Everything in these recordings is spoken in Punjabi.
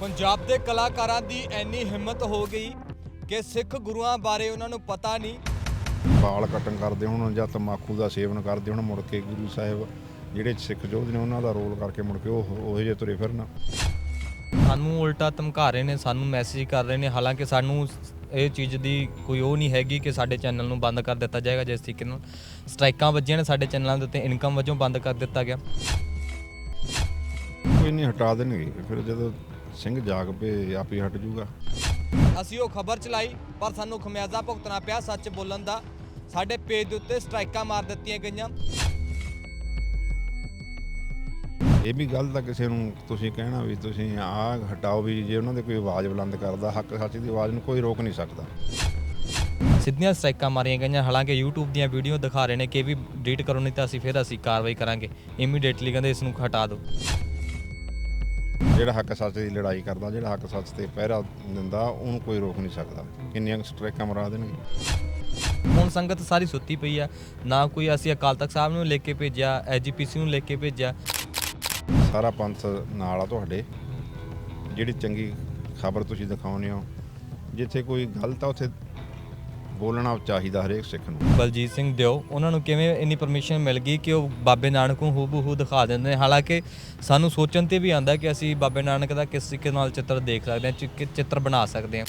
ਪੰਜਾਬ ਦੇ ਕਲਾਕਾਰਾਂ ਦੀ ਇੰਨੀ ਹਿੰਮਤ ਹੋ ਗਈ ਕਿ ਸਿੱਖ ਗੁਰੂਆਂ ਬਾਰੇ ਉਹਨਾਂ ਨੂੰ ਪਤਾ ਨਹੀਂ। ਵਾਲ ਕਟਿੰਗ ਕਰਦੇ ਹੁਣ ਜਾਂ ਤੰਬਾਕੂ ਦਾ ਸੇਵਨ ਕਰਦੇ ਹੁਣ ਮੁੜ ਕੇ ਗੁਰੂ ਸਾਹਿਬ ਜਿਹੜੇ ਸਿੱਖ ਯੋਧ ਨੇ ਉਹਨਾਂ ਦਾ ਰੋਲ ਕਰਕੇ ਮੁੜ ਕੇ ਉਹ ਉਹੋ ਜਿਹੇ ਤੁਰੇ ਫਿਰਨ। ਸਾਨੂੰ ਉਲਟਾ ਧਮਕਾ ਰਹੇ ਨੇ ਸਾਨੂੰ ਮੈਸੇਜ ਕਰ ਰਹੇ ਨੇ ਹਾਲਾਂਕਿ ਸਾਨੂੰ ਇਹ ਚੀਜ਼ ਦੀ ਕੋਈ ਉਹ ਨਹੀਂ ਹੈਗੀ ਕਿ ਸਾਡੇ ਚੈਨਲ ਨੂੰ ਬੰਦ ਕਰ ਦਿੱਤਾ ਜਾਏਗਾ ਜਿਸ ਤਰੀਕੇ ਨਾਲ ਸਟ੍ਰਾਈਕਾਂ ਵੱਜੀਆਂ ਨੇ ਸਾਡੇ ਚੈਨਲਾਂ ਦੇ ਉੱਤੇ ਇਨਕਮ ਵਜੋਂ ਬੰਦ ਕਰ ਦਿੱਤਾ ਗਿਆ। ਕੋਈ ਨਹੀਂ ਹਟਾ ਦੇਣਗੇ ਫਿਰ ਜਦੋਂ ਸਿੰਘ ਜਾਗ ਪਏ ਆਪ ਹੀ ਹਟ ਜੂਗਾ। ਅਸੀਂ ਉਹ ਖਬਰ ਚਲਾਈ ਪਰ ਸਾਨੂੰ ਖਮਿਆਜ਼ਾ ਭੁਗਤਣਾ ਪਿਆ ਸੱਚ ਬੋਲਣ ਦਾ। ਸਾਡੇ ਪੇਜ ਦੇ ਉੱਤੇ ਸਟ੍ਰਾਈਕਾਂ ਮਾਰ ਦਿੱਤੀਆਂ ਗਈਆਂ। ਇਹ ਵੀ ਗੱਲ ਤਾਂ ਕਿਸੇ ਨੂੰ ਤੁਸੀਂ ਕਹਿਣਾ ਵੀ ਤੁਸੀਂ ਆਹ ਹਟਾਓ ਵੀ ਜੇ ਉਹਨਾਂ ਦੇ ਕੋਈ ਆਵਾਜ਼ ਬੁਲੰਦ ਕਰਦਾ ਹੱਕ ਸੱਚ ਦੀ ਆਵਾਜ਼ ਨੂੰ ਕੋਈ ਰੋਕ ਨਹੀਂ ਸਕਦਾ। ਸਿੱਧੀਆਂ ਸਟ੍ਰਾਈਕਾਂ ਮਾਰੀਆਂ ਗਈਆਂ ਹਾਲਾਂਕਿ YouTube ਦੀਆਂ ਵੀਡੀਓ ਦਿਖਾ ਰਹੇ ਨੇ ਕਿ ਵੀ ਡਿਲੀਟ ਕਰੋ ਨਹੀਂ ਤਾਂ ਅਸੀਂ ਫਿਰ ਅਸੀਂ ਕਾਰਵਾਈ ਕਰਾਂਗੇ। ਇਮੀਡੀਏਟਲੀ ਕਹਿੰਦੇ ਇਸ ਨੂੰ ਹਟਾ ਦਿਓ। ਜਿਹੜਾ ਹੱਕ ਸੱਚ ਦੀ ਲੜਾਈ ਕਰਦਾ ਜਿਹੜਾ ਹੱਕ ਸੱਚ ਤੇ ਪਹਿਰਾ ਦਿੰਦਾ ਉਹਨੂੰ ਕੋਈ ਰੋਕ ਨਹੀਂ ਸਕਦਾ। ਕਿੰਨੀਆਂ ਸਟ੍ਰਾਈਕਾਂ ਮਰਾ ਦੇਣਗੇ। ਹੁਣ ਸੰਗਤ ਸਾਰੀ ਸੁੱਤੀ ਪਈ ਆ। ਨਾ ਕੋਈ ਅਸੀਂ ਅਕਾਲ ਤਖਤ ਸਾਹਿਬ ਨੂੰ ਲੈ ਕੇ ਭੇਜਿਆ ਐਜੀਪੀਸੀ ਨੂੰ ਲੈ ਕੇ ਭੇਜਿਆ। ਸਾਰਾ ਪੰਥ ਨਾਲ ਆ ਤੁਹਾਡੇ। ਜਿਹੜੀ ਚੰਗੀ ਖਬਰ ਤੁਸੀਂ ਦਿਖਾਉਂਦੇ ਹੋ ਜਿੱਥੇ ਕੋਈ ਗਲਤ ਆ ਉੱਥੇ ਬੋਲਣਾ ਚਾਹੀਦਾ ਹਰੇਕ ਸਿੱਖ ਨੂੰ। ਬਲਜੀਤ ਸਿੰਘ ਦਿਓ ਉਹਨਾਂ ਨੂੰ ਕਿਵੇਂ ਇੰਨੀ ਪਰਮਿਸ਼ਨ ਮਿਲ ਗਈ ਕਿ ਉਹ ਬਾਬੇ ਨਾਨਕ ਨੂੰ ਹੂਬਹੂ ਦਿਖਾ ਦਿੰਦੇ ਨੇ? ਹਾਲਾਂਕਿ ਸਾਨੂੰ ਸੋਚਣ ਤੇ ਵੀ ਆਂਦਾ ਕਿ ਅਸੀਂ ਬਾਬੇ ਨਾਨਕ ਦਾ ਕਿਸ ਤਰੀਕੇ ਨਾਲ ਚਿੱਤਰ ਦੇਖ ਸਕਦੇ ਹਾਂ ਚਿੱਤਰ ਬਣਾ ਸਕਦੇ ਹਾਂ।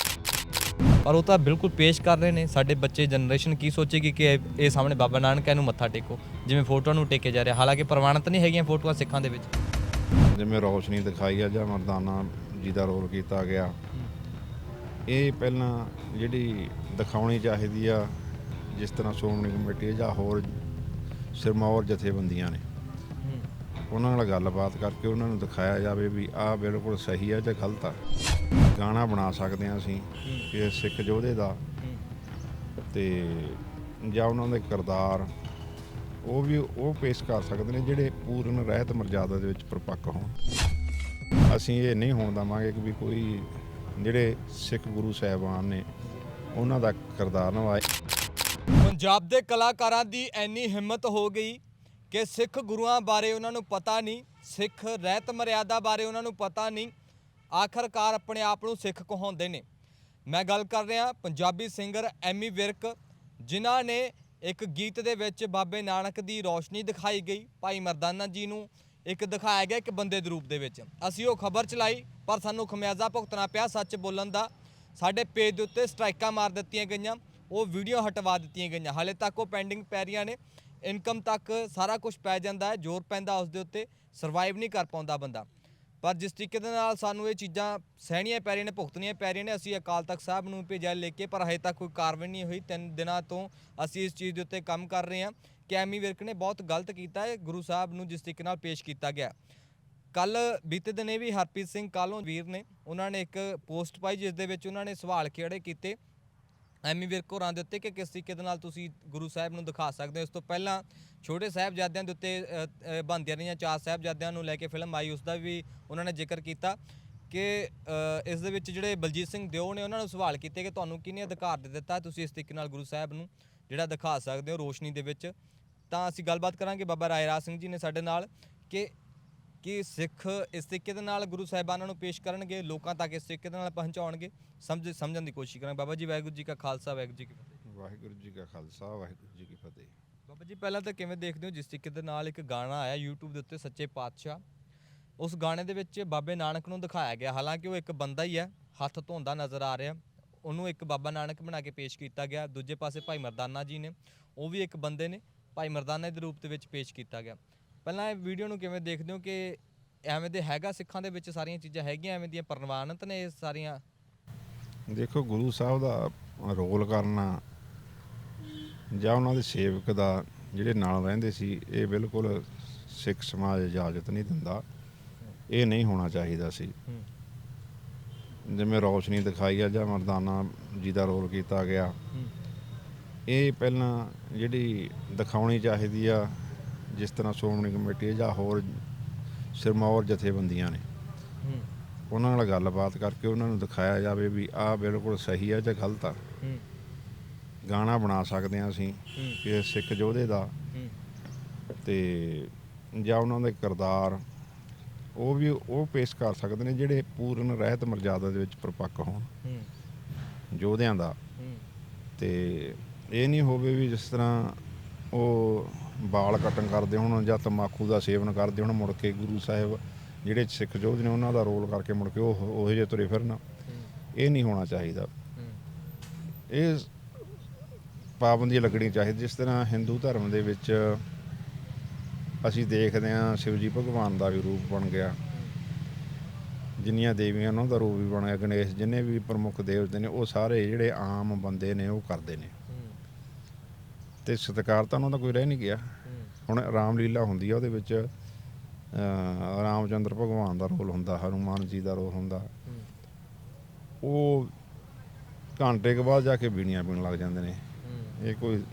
ਪਰ ਉਹ ਤਾਂ ਬਿਲਕੁਲ ਪੇਸ਼ ਕਰ ਰਹੇ ਨੇ। ਸਾਡੇ ਬੱਚੇ ਜਨਰੇਸ਼ਨ ਕੀ ਸੋਚੇਗੀ ਕਿ ਇਹ- ਸਾਹਮਣੇ ਬਾਬਾ ਨਾਨਕ ਹੈ, ਇਹਨੂੰ ਮੱਥਾ ਟੇਕੋ। ਜਿਵੇਂ ਫੋਟੋਆਂ ਨੂੰ ਟੇਕੇ ਜਾ ਰਿਹਾ। ਹਾਲਾਂਕਿ ਪ੍ਰਮਾਣਿਤ ਨਹੀਂ ਹੈਗੀਆਂ ਫੋਟੋਆਂ ਸਿੱਖਾਂ ਦੇ ਵਿੱਚ। ਜਿਵੇਂ ਰੌਸ਼ਨੀ ਦਿਖਾਈ ਆ ਜਾਂ ਮਰਦਾਨਾ ਜੀ ਦਾ ਰੋਲ ਕੀਤਾ ਗਿਆ। ਇਹ ਪਹਿਲਾਂ ਜਿਹੜੀ ਦਿਖਾਉਣੀ ਚਾਹੀਦੀ ਆ, ਜਿਸ ਤਰ੍ਹਾਂ ਸ਼੍ਰੋਮਣੀ ਕਮੇਟੀ ਜਾਂ ਹੋਰ ਸਿਰਮੌਰ ਜਥੇਬੰਦੀਆਂ ਨੇ। ਉਹਨਾਂ ਨਾਲ ਗੱਲਬਾਤ ਕਰਕੇ ਉਹਨਾਂ ਨੂੰ ਦਿਖਾਇਆ ਜਾਵੇ ਵੀ ਆਹ ਬਿਲਕੁਲ ਸਹੀ ਆ ਜਾਂ ਗਲਤ ਆ। ਗਾਣਾ ਬਣਾ ਸਕਦੇ ਆ ਅਸੀਂ ਕਿ ਸਿੱਖ ਯੋਧੇ ਦਾ। ਤੇ ਜਾਂ ਉਹਨਾਂ ਦੇ ਕਿਰਦਾਰ, ਉਹ ਵੀ ਉਹ ਪੇਸ਼ ਕਰ ਸਕਦੇ ਨੇ ਜਿਹੜੇ ਪੂਰਨ ਰਹਿਤ ਮਰਜ਼ਾਦਾ ਦੇ ਵਿੱਚ ਪ੍ਰਪੱਕ ਹੋਣ। ਅਸੀਂ ਇਹ ਨਹੀਂ ਹੋਣ ਦਵਾਂਗੇ ਕਿ ਵੀ ਕੋਈ ਜਿਹੜੇ ਸਿੱਖ ਗੁਰੂ ਸਾਹਿਬਾਨ ਨੇ ਉਹਨਾਂ ਦਾ ਕਿਰਦਾਰ ਨਿਭਾਏ ਪੰਜਾਬ ਦੇ ਕਲਾਕਾਰਾਂ ਦੀ ਇੰਨੀ ਹਿੰਮਤ ਹੋ ਗਈ ਕਿ ਸਿੱਖ ਗੁਰੂਆਂ ਬਾਰੇ ਉਹਨਾਂ ਨੂੰ ਪਤਾ ਨਹੀਂ, ਸਿੱਖ ਰਹਿਤ ਮਰਿਆਦਾ ਬਾਰੇ ਉਹਨਾਂ ਨੂੰ ਪਤਾ ਨਹੀਂ, ਆਖਰਕਾਰ ਆਪਣੇ ਆਪ ਨੂੰ ਸਿੱਖ ਕਹਾਉਂਦੇ ਨੇ। ਮੈਂ ਗੱਲ ਕਰ ਰਿਹਾ ਪੰਜਾਬੀ ਸਿੰਗਰ ਐਮੀ ਵਿਰਕ, ਜਿਨ੍ਹਾਂ ਨੇ ਇੱਕ ਗੀਤ ਦੇ ਵਿੱਚ ਬਾਬੇ ਨਾਨਕ ਦੀ ਰੌਸ਼ਨੀ ਦਿਖਾਈ ਗਈ। ਭਾਈ ਮਰਦਾਨਾ ਜੀ ਨੂੰ ਇੱਕ ਦਿਖਾਇਆ ਗਿਆ ਇੱਕ ਬੰਦੇ ਦੇ ਰੂਪ ਦੇ ਵਿੱਚ। ਅਸੀਂ ਉਹ ਖਬਰ ਚਲਾਈ। ਪਰ ਸਾਨੂੰ ਖਮਿਆਜ਼ਾ ਭੁਗਤਣਾ ਪਿਆ ਸੱਚ ਬੋਲਣ ਦਾ। ਸਾਡੇ ਪੇਜ ਦੇ ਉੱਤੇ ਸਟ੍ਰਾਈਕਾਂ ਮਾਰ ਦਿੱਤੀਆਂ ਗਈਆਂ। ਉਹ ਵੀਡੀਓ ਹਟਵਾ ਦਿੱਤੀਆਂ ਗਈਆਂ। ਹਾਲੇ ਤੱਕ ਉਹ ਪੈਂਡਿੰਗ ਪੈ ਰਹੀਆਂ ਨੇ। ਇਨਕਮ ਤੱਕ ਸਾਰਾ ਕੁਝ ਪੈ ਜਾਂਦਾ ਹੈ। ਜ਼ੋਰ ਪੈਂਦਾ ਉਸ ਦੇ ਉੱਤੇ। ਸਰਵਾਈਵ ਨਹੀਂ ਕਰ ਪਾਉਂਦਾ ਬੰਦਾ। ਪਰ ਜਿਸ ਤਰੀਕੇ ਦੇ ਨਾਲ ਸਾਨੂੰ ਇਹ ਚੀਜ਼ਾਂ ਸਹਿਣੀਆਂ ਪੈ ਰਹੀਆਂ ਨੇ, ਭੁਗਤਣੀਆਂ ਪੈ ਰਹੀਆਂ ਨੇ, ਅਸੀਂ ਅਕਾਲ ਤਖਤ ਸਾਹਿਬ ਨੂੰ ਭੇਜਿਆ ਲੈ ਕੇ, ਪਰ ਹਜੇ ਤੱਕ ਕੋਈ ਕਾਰਵਾਈ ਨਹੀਂ ਹੋਈ। ਤਿੰਨ ਦਿਨਾਂ ਤੋਂ ਅਸੀਂ ਇਸ ਚੀਜ਼ ਦੇ ਉੱਤੇ ਕੰਮ ਕਰ ਰਹੇ ਹਾਂ। ਕਿ ਐਮੀ ਵਿਰਕ ਨੇ ਬਹੁਤ ਗਲਤ ਕੀਤਾ ਹੈ। ਗੁਰੂ ਸਾਹਿਬ ਨੂੰ ਜਿਸ ਤਰੀਕੇ ਨਾਲ ਪੇਸ਼ ਕੀਤਾ ਗਿਆ। ਕੱਲ ਬੀਤੇ ਦਿਨੇ ਵੀ ਹਰਪ੍ਰੀਤ ਸਿੰਘ ਕਾਲੋਂ ਵੀਰ ਨੇ ਉਹਨਾਂ ਨੇ ਇੱਕ ਪੋਸਟ ਪਾਈ ਜਿਸ ਦੇ ਵਿੱਚ ਉਹਨਾਂ ਨੇ ਸਵਾਲ ਖੇੜੇ ਕੀਤੇ। ਐਮੀ ਵਿਰਕ ਹੋਰਾਂ ਦੇ ਉੱਤੇ ਕਿ ਕਿਸ ਤਰੀਕੇ ਦੇ ਨਾਲ ਤੁਸੀਂ ਗੁਰੂ ਸਾਹਿਬ ਨੂੰ ਦਿਖਾ ਸਕਦੇ ਹੋ? ਇਸ ਤੋਂ ਪਹਿਲਾਂ ਛੋਟੇ ਸਾਹਿਬਜ਼ਾਦਿਆਂ ਦੇ ਉੱਤੇ ਅ, ਅ, ਬਣਦੀਆਂ ਰਹੀਆਂ ਚਾਰ ਸਾਹਿਬਜ਼ਾਦਿਆਂ ਨੂੰ ਲੈ ਕੇ ਫਿਲਮ ਆਈ ਉਸ ਦਾ ਵੀ ਉਹਨਾਂ ਨੇ ਜ਼ਿਕਰ ਕੀਤਾ ਕਿ ਇਸ ਦੇ ਵਿੱਚ ਜਿਹੜੇ ਬਲਜੀਤ ਸਿੰਘ ਦਿਓ ਨੇ ਉਹਨਾਂ ਨੂੰ ਸਵਾਲ ਕੀਤੇ ਕਿ ਤੁਹਾਨੂੰ ਕਿਹਨੇ ਅਧਿਕਾਰ ਦੇ ਦਿੱਤਾ? ਤੁਸੀਂ ਇਸ ਤਰੀਕੇ ਨਾਲ ਗੁਰੂ ਸਾਹਿਬ ਨੂੰ ਜਿਹੜਾ ਦਿਖਾ ਸਕਦੇ ਹੋ ਰੋਸ਼ਨੀ ਦੇ ਵਿੱਚ। ਤਾਂ ਅਸੀਂ ਗੱਲਬਾਤ ਕਰਾਂਗੇ ਬਾਬਾ ਰਾਏ ਰਾਜ ਸਿੰਘ ਜੀ ਨੇ ਸਾਡੇ ਨਾਲ ਕਿ ਕਿ ਸਿੱਖ ਇਸ ਤਰੀਕੇ ਦੇ ਨਾਲ ਗੁਰੂ ਸਾਹਿਬਾਨਾਂ ਨੂੰ ਪੇਸ਼ ਕਰਨਗੇ ਲੋਕਾਂ ਤੱਕ ਇਸ ਤਰੀਕੇ ਦੇ ਨਾਲ ਪਹੁੰਚਾਉਣਗੇ ਸਮਝ ਸਮਝਣ ਦੀ ਕੋਸ਼ਿਸ਼ ਕਰਾਂਗੇ। ਬਾਬਾ ਜੀ ਵਾਹਿਗੁਰੂ ਜੀ ਕਾ ਖਾਲਸਾ ਵਾਹਿਗੁਰੂ ਜੀ ਕੀ ਫਤਿਹ। ਵਾਹਿਗੁਰੂ ਜੀ ਕਾ ਖਾਲਸਾ ਵਾਹਿਗੁਰੂ ਜੀ ਕੀ ਫਤਿਹ। ਬਾਬਾ ਜੀ ਪਹਿਲਾਂ ਤਾਂ ਕਿਵੇਂ ਦੇਖਦੇ ਹੋ ਜਿਸ ਤਰੀਕੇ ਦੇ ਨਾਲ ਇੱਕ ਗਾਣਾ ਆਇਆ YouTube ਦੇ ਉੱਤੇ ਸੱਚੇ ਪਾਤਸ਼ਾਹ? ਉਸ ਗਾਣੇ ਦੇ ਵਿੱਚ ਬਾਬੇ ਨਾਨਕ ਨੂੰ ਦਿਖਾਇਆ ਗਿਆ। ਹਾਲਾਂਕਿ ਉਹ ਇੱਕ ਬੰਦਾ ਹੀ ਹੈ ਹੱਥ ਧੋਂਦਾ ਨਜ਼ਰ ਆ ਰਿਹਾ। ਉਹਨੂੰ ਇੱਕ ਬਾਬਾ ਨਾਨਕ ਬਣਾ ਕੇ ਪੇਸ਼ ਕੀਤਾ ਗਿਆ। ਦੂਜੇ ਪਾਸੇ ਭਾਈ ਮਰਦਾਨਾ ਜੀ ਨੇ ਉਹ ਵੀ ਇੱਕ ਬੰਦੇ ਨੇ ਭਾਈ ਮਰਦਾਨਾ ਦੇ ਰੂਪ ਦੇ ਵਿੱਚ ਪੇਸ਼ ਕੀਤਾ ਗਿਆ। ਪਹਿਲਾਂ ਇਹ ਵੀਡੀਓ ਨੂੰ ਕਿਵੇਂ ਦੇਖਦੇ ਹੋ ਕਿ ਐਵੇਂ ਦੇ ਹੈਗਾ ਸਿੱਖਾਂ ਦੇ ਵਿੱਚ ਸਾਰੀਆਂ ਚੀਜ਼ਾਂ ਹੈਗੀਆਂ ਐਵੇਂ ਦੀਆਂ ਪ੍ਰਵਾਨਿਤ ਨੇ ਇਹ ਸਾਰੀਆਂ? ਦੇਖੋ ਗੁਰੂ ਸਾਹਿਬ ਦਾ ਰੋਲ ਕਰਨਾ ਜਾਂ ਉਹਨਾਂ ਦੇ ਸੇਵਕ ਦਾ ਜਿਹੜੇ ਨਾਲ ਰਹਿੰਦੇ ਸੀ ਇਹ ਬਿਲਕੁਲ ਸਿੱਖ ਸਮਾਜ ਇਜਾਜ਼ਤ ਨਹੀਂ ਦਿੰਦਾ। ਇਹ ਨਹੀਂ ਹੋਣਾ ਚਾਹੀਦਾ ਸੀ। ਜਿਵੇਂ ਰੌਸ਼ਨੀ ਦਿਖਾਈ ਆ ਜਾਂ ਮਰਦਾਨਾ ਜੀ ਦਾ ਰੋਲ ਕੀਤਾ ਗਿਆ। ਇਹ ਪਹਿਲਾਂ ਜਿਹੜੀ ਦਿਖਾਉਣੀ ਚਾਹੀਦੀ ਆ ਜਿਸ ਤਰ੍ਹਾਂ ਸ਼੍ਰੋਮਣੀ ਕਮੇਟੀ ਜਾਂ ਹੋਰ ਸਿਰਮੌਰ ਜਥੇਬੰਦੀਆਂ ਨੇ। ਉਹਨਾਂ ਨਾਲ ਗੱਲਬਾਤ ਕਰਕੇ ਉਹਨਾਂ ਨੂੰ ਦਿਖਾਇਆ ਜਾਵੇ ਵੀ ਆਹ ਬਿਲਕੁਲ ਸਹੀ ਆ ਜਾਂ ਗਲਤ ਆ। ਗਾਣਾ ਬਣਾ ਸਕਦੇ ਆ ਅਸੀਂ ਕਿ ਸਿੱਖ ਯੋਧੇ ਦਾ। ਤੇ ਜਾਂ ਉਹਨਾਂ ਦੇ ਕਿਰਦਾਰ ਉਹ ਵੀ ਉਹ ਪੇਸ਼ ਕਰ ਸਕਦੇ ਨੇ ਜਿਹੜੇ ਪੂਰਨ ਰਹਿਤ ਮਰਜ਼ਾਦਾ ਦੇ ਵਿੱਚ ਪ੍ਰਪੱਕ ਹੋਣ। ਯੋਧਿਆਂ ਦਾ। ਤੇ ਇਹ ਨਹੀਂ ਹੋਵੇ ਵੀ ਜਿਸ ਤਰ੍ਹਾਂ ਉਹ ਬਾਲ ਕਟਨ ਕਰਦੇ ਹੋਣ ਜਾਂ ਤੰਬਾਕੂ ਦਾ ਸੇਵਨ ਕਰਦੇ ਹੋਣ ਮੁੜ ਕੇ ਗੁਰੂ ਸਾਹਿਬ ਜਿਹੜੇ ਸਿੱਖ ਯੋਧ ਨੇ ਉਹਨਾਂ ਦਾ ਰੋਲ ਕਰਕੇ ਮੁੜ ਕੇ ਉਹ ਉਹੋ ਜਿਹੇ ਤੁਰੇ ਫਿਰਨ। ਇਹ ਨਹੀਂ ਹੋਣਾ ਚਾਹੀਦਾ। ਇਹ ਪਾਬੰਦੀ ਲੱਗਣੀ ਚਾਹੀਦੀ। ਜਿਸ ਤਰ੍ਹਾਂ ਹਿੰਦੂ ਧਰਮ ਦੇ ਵਿੱਚ ਅਸੀਂ ਦੇਖਦੇ ਹਾਂ ਸ਼ਿਵ ਜੀ ਭਗਵਾਨ ਦਾ ਵੀ ਰੂਪ ਬਣ ਗਿਆ। ਜਿੰਨੀਆਂ ਦੇਵੀਆਂ ਉਹਨਾਂ ਦਾ ਰੂਪ ਵੀ ਬਣ ਗਿਆ ਗਣੇਸ਼ ਜਿੰਨੇ ਵੀ ਪ੍ਰਮੁੱਖ ਦੇਵਤੇ ਨੇ ਉਹ ਸਾਰੇ ਜਿਹੜੇ ਆਮ ਬੰਦੇ ਨੇ ਉਹ ਕਰਦੇ ਨੇ। ਤੇ ਸਤਿਕਾਰ ਤਾਂ ਉਹਨਾਂ ਦਾ ਕੋਈ ਰਹਿ ਨਹੀਂ ਗਿਆ। ਹੁਣ ਰਾਮ ਲੀਲਾ ਹੁੰਦੀ ਆ ਉਹਦੇ ਵਿੱਚ ਅਹ, ਰਾਮਚੰਦਰ ਭਗਵਾਨ ਦਾ ਰੋਲ ਹੁੰਦਾ ਹਨੂਮਾਨ ਜੀ ਦਾ ਰੋਲ ਹੁੰਦਾ। ਉਹ ਘੰਟੇ ਕੁ ਬਾਅਦ ਜਾ ਕੇ ਬੀੜੀਆਂ ਪੀਣ ਲੱਗ ਜਾਂਦੇ ਨੇ। ਇਹ ਕੋਈ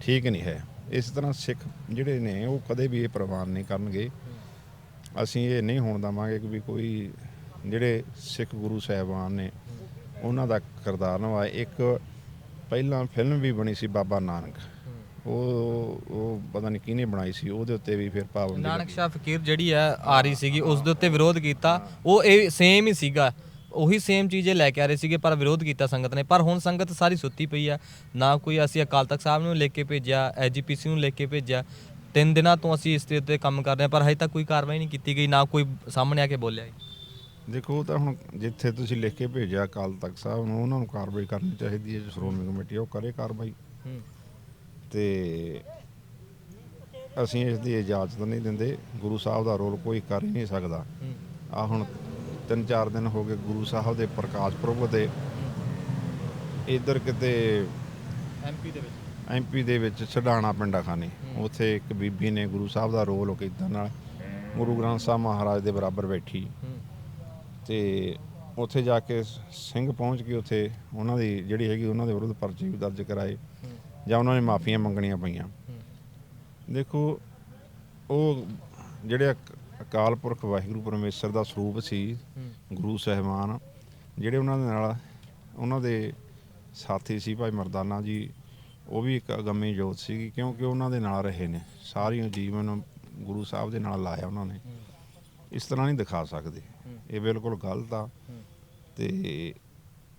ਠੀਕ ਨਹੀਂ ਹੈ। ਇਸ ਤਰ੍ਹਾਂ ਸਿੱਖ ਜਿਹੜੇ ਨੇ ਉਹ ਕਦੇ ਵੀ ਇਹ ਪ੍ਰਵਾਨ ਨਹੀਂ ਕਰਨਗੇ। ਅਸੀਂ ਇਹ ਨਹੀਂ ਹੋਣ ਦੇਵਾਂਗੇ ਕਿ ਵੀ ਕੋਈ ਜਿਹੜੇ ਸਿੱਖ ਗੁਰੂ ਸਾਹਿਬਾਨ ਨੇ ਉਹਨਾਂ ਦਾ ਕਿਰਦਾਰ ਨਿਭਾਏ। ਇੱਕ ਪਹਿਲਾਂ ਫਿਲਮ ਵੀ ਬਣੀ ਸੀ ਬਾਬਾ ਨਾਨਕ। ਉਹ ਉਹ ਪਤਾ ਨਹੀਂ ਕਿਹਨੇ ਬਣਾਈ ਸੀ ਉਹਦੇ ਉੱਤੇ ਵੀ ਫਿਰ ਪਾਬੰਦੀ ਨਾਨਕ। ਸ਼ਾਹ ਫਕੀਰ ਜਿਹੜੀ ਆ ਆ ਰਹੀ ਸੀਗੀ ਉਸ ਦੇ ਉੱਤੇ ਵਿਰੋਧ ਕੀਤਾ। ਉਹ ਇਹ ਸੇਮ ਹੀ ਸੀਗਾ। ਉਹੀ ਸੇਮ ਚੀਜ਼ੇ ਲੈ ਕੇ ਆ ਰਹੇ ਸੀਗੇ ਪਰ ਵਿਰੋਧ ਕੀਤਾ ਸੰਗਤ ਨੇ। ਪਰ ਹੁਣ ਸੰਗਤ ਸਾਰੀ ਸੁੱਤੀ ਪਈ ਆ ਨਾ ਕੋਈ ਅਸੀਂ ਅਕਾਲ ਤਖਤ ਸਾਹਿਬ ਨੂੰ ਲਿਖ ਕੇ ਭੇਜਿਆ ਐਜੀਪੀਸੀ ਨੂੰ ਲਿਖ ਕੇ ਭੇਜਿਆ। ਤਿੰਨ ਦਿਨਾਂ ਤੋਂ ਅਸੀਂ ਇਸ ਦੇ ਉੱਤੇ ਕੰਮ ਕਰ ਰਹੇ ਹਾਂ ਪਰ ਹਜੇ ਤੱਕ ਕੋਈ ਕਾਰਵਾਈ ਨਹੀਂ ਕੀਤੀ ਗਈ ਨਾ ਕੋਈ ਸਾਹਮਣੇ ਆ ਕੇ ਬੋਲਿਆ। ਦੇਖੋ ਤਾਂ ਹੁਣ ਜਿੱਥੇ ਤੁਸੀਂ ਲਿਖ ਕੇ ਭੇਜਿਆ ਅਕਾਲ ਤਖਤ ਸਾਹਿਬ ਨੂੰ ਉਹਨਾਂ ਨੂੰ ਕਾਰਵਾਈ ਕਰਨੀ ਚਾਹੀਦੀ ਹੈ ਜੋ ਸ਼੍ਰੋਮਣੀ ਕਮੇਟੀ ਉਹ ਕਰੇ ਕਾਰਵਾਈ। ਹੂੰ। ਤੇ ਅਸੀਂ ਇਸ ਦੀ ਇਜਾਜ਼ਤ ਨਹੀਂ ਦਿੰਦੇ। ਗੁਰੂ ਸਾਹਿਬ ਦਾ ਰੋਲ ਕੋਈ ਕਰ ਹੀ ਨਹੀਂ ਸਕਦਾ। ਆ ਹੁਣ ਤਿੰਨ ਚਾਰ ਦਿਨ ਹੋ ਗਏ ਗੁਰੂ ਸਾਹਿਬ ਦੇ ਪ੍ਰਕਾਸ਼ ਪੁਰਬ ਤੇ। ਇਧਰ ਕਿਤੇ ਐਮਪੀ ਦੇ ਵਿੱਚ। ਐਮਪੀ ਦੇ ਵਿੱਚ ਛਡਾਣਾ ਪਿੰਡਾ ਖਾਨੇ। ਉੱਥੇ ਇੱਕ ਬੀਬੀ ਨੇ ਗੁਰੂ ਸਾਹਿਬ ਦਾ ਰੋਲ ਕੀਤਾ ਨਾਲ। ਗੁਰੂ ਗ੍ਰੰਥ ਸਾਹਿਬ ਮਹਾਰਾਜ ਦੇ ਬਰਾਬਰ ਬੈਠੀ। ਤੇ ਉੱਥੇ ਜਾ ਕੇ ਸਿੰਘ ਪਹੁੰਚ ਕੇ ਉੱਥੇ ਉਹਨਾਂ ਦੀ ਜਿਹੜੀ ਹੈਗੀ ਉਹਨਾਂ ਦੇ ਵਿਰੁੱਧ ਪਰਚੇ ਵੀ ਦਰਜ ਕਰਾਏ। ਜਾਂ ਉਹਨਾਂ ਨੇ ਮਾਫੀਆਂ ਮੰਗਣੀਆਂ ਪਈਆਂ। ਦੇਖੋ ਉਹ ਜਿਹੜੇ ਅਕ- ਅਕਾਲ ਪੁਰਖ ਵਾਹਿਗੁਰੂ ਪਰਮੇਸ਼ਰ ਦਾ ਸਰੂਪ ਸੀ ਗੁਰੂ ਸਾਹਿਬਾਨ ਜਿਹੜੇ ਉਹਨਾਂ ਦੇ ਨਾਲ ਉਹਨਾਂ ਦੇ ਸਾਥੀ ਸੀ ਭਾਈ ਮਰਦਾਨਾ ਜੀ ਉਹ ਵੀ ਇੱਕ ਅਗੰਮੀ ਜੋਤ ਸੀਗੀ ਕਿਉਂਕਿ ਉਹਨਾਂ ਦੇ ਨਾਲ ਰਹੇ ਨੇ। ਸਾਰੀਆਂ ਜੀਵਨ ਗੁਰੂ ਸਾਹਿਬ ਦੇ ਨਾਲ ਲਾਇਆ ਉਹਨਾਂ ਨੇ। ਇਸ ਤਰ੍ਹਾਂ ਨਹੀਂ ਦਿਖਾ ਸਕਦੇ। ਇਹ ਬਿਲਕੁਲ ਗਲਤ ਆ। ਤੇ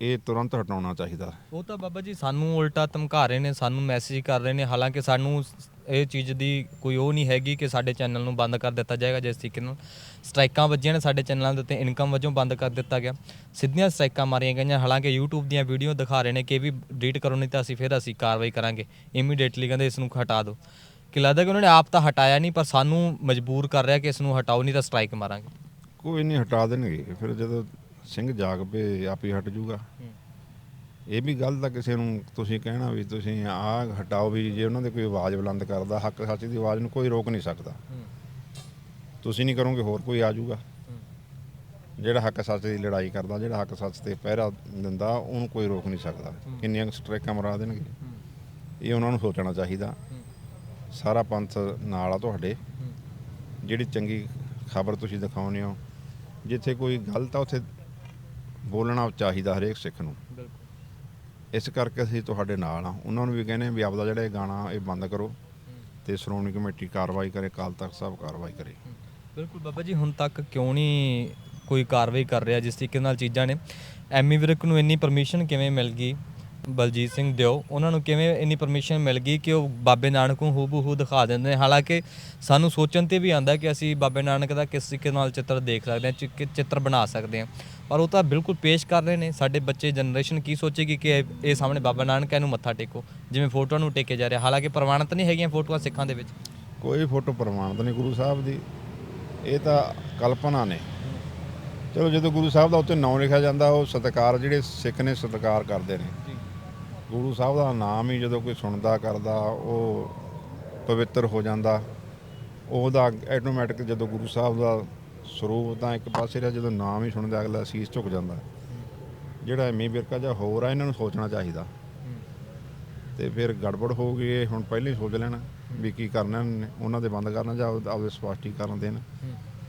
ਇਹ ਤੁਰੰਤ ਹਟਾਉਣਾ ਚਾਹੀਦਾ। ਉਹ ਤਾਂ ਬਾਬਾ ਜੀ ਸਾਨੂੰ ਉਲਟਾ ਧਮਕਾ ਰਹੇ ਨੇ ਸਾਨੂੰ ਮੈਸੇਜ ਕਰ ਰਹੇ ਨੇ। ਹਾਲਾਂਕਿ ਸਾਨੂੰ ਇਹ ਚੀਜ਼ ਦੀ ਕੋਈ ਉਹ ਨਹੀਂ ਹੈਗੀ ਕਿ ਸਾਡੇ ਚੈਨਲ ਨੂੰ ਬੰਦ ਕਰ ਦਿੱਤਾ ਜਾਏਗਾ ਜਿਸ ਤਰੀਕੇ ਨਾਲ ਸਟ੍ਰਾਈਕਾਂ ਵੱਜੀਆਂ ਨੇ ਸਾਡੇ ਚੈਨਲਾਂ ਦੇ ਉੱਤੇ ਇਨਕਮ ਵਜੋਂ ਬੰਦ ਕਰ ਦਿੱਤਾ ਗਿਆ। ਸਿੱਧੀਆਂ ਸਟ੍ਰਾਈਕਾਂ ਮਾਰੀਆਂ ਗਈਆਂ ਹਾਲਾਂਕਿ YouTube ਦੀਆਂ ਵੀਡੀਓ ਦਿਖਾ ਰਹੇ ਨੇ ਕਿ ਵੀ ਡਿਲੀਟ ਕਰੋ ਨਹੀਂ ਤਾਂ ਅਸੀਂ ਫਿਰ ਅਸੀਂ ਕਾਰਵਾਈ ਕਰਾਂਗੇ। ਇਮੀਡੀਏਟਲੀ ਕਹਿੰਦੇ ਇਸ ਨੂੰ ਹਟਾ ਦਿਓ। ਕਿ ਲੱਗਦਾ ਕਿ ਉਹਨਾਂ ਨੇ ਆਪ ਤਾਂ ਹਟਾਇਆ ਨਹੀਂ ਪਰ ਸਾਨੂੰ ਮਜਬੂਰ ਕਰ ਰਿਹਾ ਕਿ ਇਸ ਨੂੰ ਹਟਾਓ ਨਹੀਂ ਤਾਂ ਸਟ੍ਰਾਈਕ ਮਾਰਾਂਗੇ। ਕੋਈ ਨਹੀਂ ਹਟਾ ਦੇਣਗੇ। ਫਿਰ ਜਦੋਂ ਸਿੰਘ ਜਾਗ ਪਏ ਆਪ ਹੀ ਹਟ ਜੂਗਾ। ਇਹ ਵੀ ਗੱਲ ਤਾਂ ਕਿਸੇ ਨੂੰ ਤੁਸੀਂ ਕਹਿਣਾ ਵੀ ਤੁਸੀਂ ਆਹ ਹਟਾਓ ਵੀ ਜੇ ਉਹਨਾਂ ਦੇ ਕੋਈ ਆਵਾਜ਼ ਬੁਲੰਦ ਕਰਦਾ ਹੱਕ ਸੱਚ ਦੀ ਆਵਾਜ਼ ਨੂੰ ਕੋਈ ਰੋਕ ਨਹੀਂ ਸਕਦਾ। ਤੁਸੀਂ ਨਹੀਂ ਕਰੋਗੇ ਹੋਰ ਕੋਈ ਆ ਜਾਊਗਾ ਜਿਹੜਾ ਹੱਕ ਸੱਚ ਦੀ ਲੜਾਈ ਕਰਦਾ ਜਿਹੜਾ ਹੱਕ ਸੱਚ ਤੇ ਪਹਿਰਾ ਦਿੰਦਾ ਉਹਨੂੰ ਕੋਈ ਰੋਕ ਨਹੀਂ ਸਕਦਾ। ਕਿੰਨੀਆਂ ਕੁ ਸਟ੍ਰਾਈਕਾਂ ਮਰਾ ਦੇਣਗੇ। ਇਹ ਉਹਨਾਂ ਨੂੰ ਸੋਚਣਾ ਚਾਹੀਦਾ। ਸਾਰਾ ਪੰਥ ਨਾਲ ਆ ਤੁਹਾਡੇ। ਜਿਹੜੀ ਚੰਗੀ ਖਬਰ ਤੁਸੀਂ ਦਿਖਾਉਂਦੇ ਹੋ। ਜਿੱਥੇ ਕੋਈ ਗਲਤ ਆ ਉੱਥੇ ਬੋਲਣਾ ਚਾਹੀਦਾ ਹਰੇਕ ਸਿੱਖ ਨੂੰ। ਬਿਲਕੁਲ। ਇਸ ਕਰਕੇ ਅਸੀਂ ਤੁਹਾਡੇ ਨਾਲ ਆ ਉਹਨਾਂ ਨੂੰ ਵੀ ਕਹਿੰਦੇ ਵੀ ਆਪਦਾ ਜਿਹੜਾ ਇਹ ਗਾਣਾ ਇਹ ਬੰਦ ਕਰੋ ਤੇ ਸ਼੍ਰੋਮਣੀ ਕਮੇਟੀ ਕਾਰਵਾਈ ਕਰੇ ਕਾਲ ਤਖਤ ਸਾਹਿਬ ਕਾਰਵਾਈ ਕਰੇ। ਬਿਲਕੁਲ ਬਾਬਾ ਜੀ ਹੁਣ ਤੱਕ ਕਿਉਂ ਨਹੀਂ ਕੋਈ ਕਾਰਵਾਈ ਕਰ ਰਿਹਾ ਜਿਸ ਤਰੀਕੇ ਨਾਲ ਚੀਜ਼ਾਂ ਨੇ? ਐਮੀ ਵਿਰਕ ਨੂੰ ਇੰਨੀ ਪਰਮਿਸ਼ਨ ਕਿਵੇਂ ਮਿਲ ਗਈ? ਬਲਜੀਤ ਸਿੰਘ ਦਿਓ, ਉਹਨਾਂ ਨੂੰ ਕਿਵੇਂ ਇੰਨੀ ਪਰਮਿਸ਼ਨ ਮਿਲ ਗਈ ਕਿ ਉਹ ਬਾਬੇ ਨਾਨਕ ਨੂੰ ਹੂਬਹੂ ਦਿਖਾ ਦਿੰਦੇ ਨੇ? ਹਾਲਾਂਕਿ ਸਾਨੂੰ ਸੋਚਣ ਤੇ ਵੀ ਆਂਦਾ ਕਿ ਅਸੀਂ ਬਾਬੇ ਨਾਨਕ ਦਾ ਕਿਸ ਤਰੀਕੇ ਨਾਲ ਚਿੱਤਰ ਦੇਖ ਸਕਦੇ ਹਾਂ, ਚਿ- ਚਿੱਤਰ ਬਣਾ ਸਕਦੇ ਹਾਂ। ਪਰ ਉਹ ਤਾਂ ਬਿਲਕੁਲ ਪੇਸ਼ ਕਰ ਰਹੇ ਨੇ। ਸਾਡੇ ਬੱਚੇ ਜਨਰੇਸ਼ਨ ਕੀ ਸੋਚੇਗੀ ਕਿ ਇਹ- ਸਾਹਮਣੇ ਬਾਬਾ ਨਾਨਕ ਇਹਨੂੰ ਮੱਥਾ ਟੇਕੋ। ਜਿਵੇਂ ਫੋਟੋਆਂ ਨੂੰ ਟੇਕੇ ਜਾ ਰਿਹਾ। ਹਾਲਾਂਕਿ ਪ੍ਰਮਾਣਿਤ ਨਹੀਂ ਹੈਗੀਆਂ ਫੋਟੋਆਂ ਸਿੱਖਾਂ ਦੇ ਵਿੱਚ। ਕੋਈ ਫੋਟੋ ਪ੍ਰਮਾਣਿਤ ਨਹੀਂ ਗੁਰੂ ਸਾਹਿਬ ਦੀ। ਇਹ ਤਾਂ ਕਲਪਨਾ ਨੇ। ਚਲੋ ਜਦੋਂ ਗੁਰੂ ਸਾਹਿਬ ਦਾ ਉੱਤੇ ਨਾਮ ਲਿਖਿਆ ਜਾਂਦਾ, ਉਹ ਸਤਿਕਾਰ ਜਿਹੜੇ ਸਿੱਖ ਨੇ ਸਤਿਕਾਰ ਕਰਦੇ ਨੇ। ਗੁਰੂ ਸਾਹਿਬ ਦਾ ਨਾਮ ਹੀ ਜਦੋਂ ਕੋਈ ਸੁਣਦਾ ਕਰਦਾ ਉਹ ਪਵਿੱਤਰ ਹੋ ਜਾਂਦਾ। ਉਹਦਾ ਆਟੋਮੈਟਿਕ ਜਦੋਂ ਗੁਰੂ ਸਾਹਿਬ ਦਾ ਸਰੂਪ ਤਾਂ ਇੱਕ ਪਾਸੇ ਰਿਹਾ ਜਦੋਂ ਨਾਮ ਹੀ ਸੁਣਦਾ ਅਗਲਾ ਸੀਸ ਝੁਕ ਜਾਂਦਾ। ਜਿਹੜਾ ਐਮੀ ਵਿਰਕਾ ਜਾਂ ਹੋਰ ਆ ਇਹਨਾਂ ਨੂੰ ਸੋਚਣਾ ਚਾਹੀਦਾ। ਤੇ ਫਿਰ ਗੜਬੜ ਹੋ ਗਈ ਇਹ ਹੁਣ ਪਹਿਲਾਂ ਹੀ ਸੋਚ ਲੈਣਾ ਵੀ ਕੀ ਕਰਨਾ ਉਹਨਾਂ ਦੇ ਬੰਦ ਕਰਨਾ ਜਾਂ ਆਪਦੇ ਸਪਸ਼ਟੀਕਰਨ ਦੇਣ।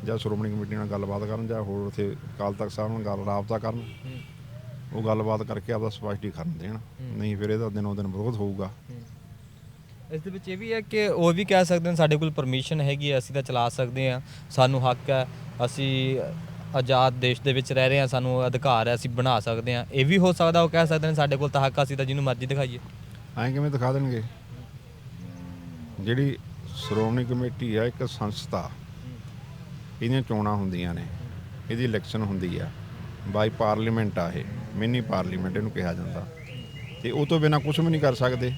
ਜਾਂ ਸ਼੍ਰੋਮਣੀ ਕਮੇਟੀ ਨਾਲ ਗੱਲਬਾਤ ਕਰਨ ਜਾਂ ਹੋਰ ਉਥੇ ਅਕਾਲ ਤਖਤ ਸਾਹਿਬ ਨਾਲ ਗੱਲ ਰਾਬਤਾ ਕਰਨ। ਉਹ ਗੱਲਬਾਤ ਕਰਕੇ ਆਪਦਾ ਸਪਸ਼ਟੀਕਰਨ ਦੇਣ। ਨਹੀਂ ਫਿਰ ਇਹਦਾ ਦਿਨੋਂ ਦਿਨ ਵਿਰੋਧ ਹੋਊਗਾ। ਇਸ ਦੇ ਵਿੱਚ ਇਹ ਵੀ ਹੈ ਕਿ ਉਹ ਵੀ ਕਹਿ ਸਕਦੇ ਨੇ ਸਾਡੇ ਕੋਲ ਪਰਮਿਸ਼ਨ ਹੈਗੀ ਹੈ ਅਸੀਂ ਤਾਂ ਚਲਾ ਸਕਦੇ ਹਾਂ। ਸਾਨੂੰ ਹੱਕ ਹੈ ਅਸੀਂ ਆਜ਼ਾਦ ਦੇਸ਼ ਦੇ ਵਿੱਚ ਰਹਿ ਰਹੇ ਹਾਂ ਸਾਨੂੰ ਅਧਿਕਾਰ ਹੈ ਅਸੀਂ ਬਣਾ ਸਕਦੇ ਹਾਂ। ਇਹ ਵੀ ਹੋ ਸਕਦਾ ਉਹ ਕਹਿ ਸਕਦੇ ਨੇ ਸਾਡੇ ਕੋਲ ਤਾਂ ਹੱਕ ਅਸੀਂ ਤਾਂ ਜਿਹਨੂੰ ਮਰਜ਼ੀ ਦਿਖਾਈਏ। ਐਂ ਕਿਵੇਂ ਦਿਖਾ ਦੇਣਗੇ? ਜਿਹੜੀ ਸ਼੍ਰੋਮਣੀ ਕਮੇਟੀ ਆ ਇੱਕ ਸੰਸਥਾ ਇਹਦੀਆਂ ਚੋਣਾਂ ਹੁੰਦੀਆਂ ਨੇ ਇਹਦੀ ਇਲੈਕਸ਼ਨ ਹੁੰਦੀ ਆ। ਬਾਈ ਪਾਰਲੀਮੈਂਟ ਆ ਇਹ ਮਿੰਨੀ ਪਾਰਲੀਮੈਂਟ ਇਹਨੂੰ ਕਿਹਾ ਜਾਂਦਾ। ਤੇ ਉਹ ਤੋਂ ਬਿਨਾ ਕੁਝ ਵੀ ਨਹੀਂ ਕਰ ਸਕਦੇ।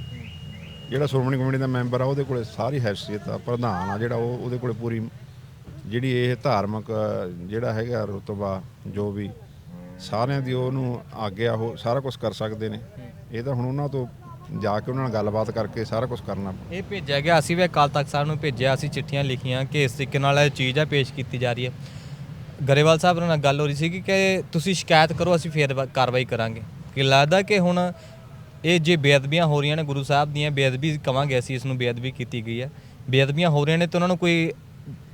ਜਿਹੜਾ ਸ਼੍ਰੋਮਣੀ ਕਮੇਟੀ ਦਾ ਮੈਂਬਰ ਆ, ਉਹਦੇ ਕੋਲੇ ਸਾਰੀ ਹੈਸੀਅਤ ਆ, ਪ੍ਰਧਾਨ ਆ ਜਿਹੜਾ, ਉਹ ਉਹਦੇ ਕੋਲੇ ਪੂਰੀ ਜਿਹੜੀ ਇਹ ਧਾਰਮਿਕ, ਜਿਹੜਾ ਹੈਗਾ ਰੁਤਬਾ, ਜੋ ਵੀ ਸਾਰਿਆਂ ਦੀ ਉਹਨੂੰ ਆਗਿਆ, ਉਹ ਸਾਰਾ ਕੁਝ ਕਰ ਸਕਦੇ ਨੇ। ਇਹ ਤਾਂ ਹੁਣ ਉਹਨਾਂ ਤੋਂ ਜਾ ਕੇ ਉਹਨਾਂ ਨਾਲ ਗੱਲਬਾਤ ਕਰਕੇ ਸਾਰਾ ਕੁਝ ਕਰਨਾ ਇਹ ਭੇਜਿਆ ਗਿਆ, ਅਸੀਂ ਵੀ ਅਕਾਲ ਤਖਤ ਸਾਹਿਬ ਨੂੰ ਭੇਜਿਆ, ਅਸੀਂ ਚਿੱਠੀਆਂ ਲਿਖੀਆਂ ਕਿ ਇਸ ਤਰੀਕੇ ਨਾਲ ਇਹ ਚੀਜ਼ ਆ, ਪੇਸ਼ ਕੀਤੀ ਜਾ ਰਹੀ ਹੈ। ਗਰੇਵਾਲ ਸਾਹਿਬ ਨਾਲ ਗੱਲ ਹੋ ਰਹੀ ਸੀ ਕਿ ਤੁਸੀਂ ਸ਼ਿਕਾਇਤ ਕਰੋ, ਅਸੀਂ ਫੇਰ ਕਾਰਵਾਈ ਕਰਾਂਗੇ। ਕਿ ਲੱਗਦਾ ਕਿ ਹੁਣ ਇਹ ਜੇ ਬੇਅਦਬੀਆਂ ਹੋ ਰਹੀਆਂ ਨੇ ਗੁਰੂ ਸਾਹਿਬ ਦੀਆਂ ਬੇਅਦਬੀ ਕਵਾਂਗੇ ਅਸੀਂ ਇਸ ਨੂੰ ਬੇਅਦਬੀ ਕੀਤੀ ਗਈ ਹੈ। ਬੇਅਦਬੀਆਂ ਹੋ ਰਹੀਆਂ ਨੇ ਤੇ ਉਹਨਾਂ ਨੂੰ ਕੋਈ